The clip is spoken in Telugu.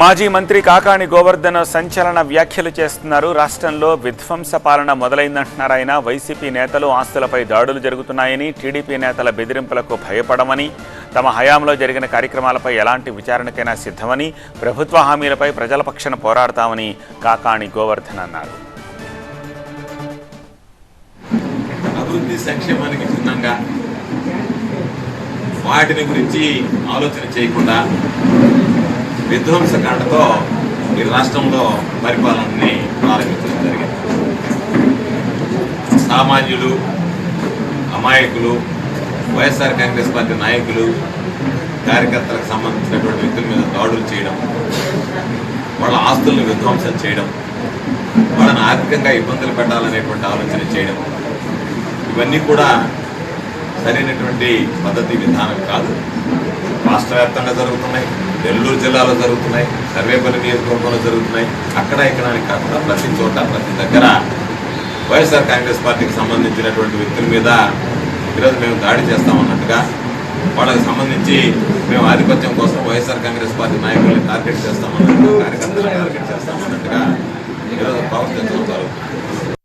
మాజీ మంత్రి కాకాణి గోవర్ధన్ సంచలన వ్యాఖ్యలు చేస్తున్నారు. రాష్ట్రంలో విధ్వంస పాలన మొదలైందంటున్నారు ఆయన. వైసీపీ నేతలు ఆస్తులపై దాడులు జరుగుతున్నాయని టీడీపీ నేతల బెదిరింపులకు భయపడమని తమ హయాంలో జరిగిన కార్యక్రమాలపై ఎలాంటి విచారణకైనా సిద్ధమని ప్రభుత్వ హామీలపై ప్రజల పక్షాన పోరాడతామని కాకాణి గోవర్ధన్ అన్నారు. అభివృద్ధి సంక్షేమానికి భిన్నంగా వాటిని గురించి ఆలోచన చేయకుండా విధ్వంసకాండతో ఈ రాష్ట్రంలో పరిపాలనని ప్రారంభించడం జరిగింది. సామాన్యులు అమాయకులు వైఎస్ఆర్ కాంగ్రెస్ పార్టీ నాయకులు కార్యకర్తలకు సంబంధించినటువంటి వ్యక్తుల మీద దాడులు చేయడం వాళ్ళ ఆస్తులను విధ్వంసం చేయడం వాళ్ళని ఆర్థికంగా ఇబ్బందులు పెట్టాలనేటువంటి ఆలోచన చేయడం ఇవన్నీ కూడా సరైనటువంటి పద్ధతి విధానం కాదు. రాష్ట్ర వ్యాప్తంగా జరుగుతున్నాయి. నెల్లూరు జిల్లాలో జరుగుతున్నాయి సర్వేపల్లి నియోజకవర్గంలో జరుగుతున్నాయి. అక్కడ ఇక్కడ కాకుండా ప్రతి చోట ప్రతి దగ్గర వైఎస్ఆర్ కాంగ్రెస్ పార్టీకి సంబంధించినటువంటి వ్యక్తుల మీద ఈరోజు మేము దాడి చేస్తామన్నట్టుగా వాళ్ళకి సంబంధించి మేము ఆధిపత్యం కోసం వైఎస్ఆర్ కాంగ్రెస్ పార్టీ నాయకుల్ని టార్గెట్ చేస్తామన్నట్టుగా కార్యకర్తలను టార్గెట్ చేస్తామన్నట్టుగా ఈరోజు ప్రవర్తించడం జరుగుతుంది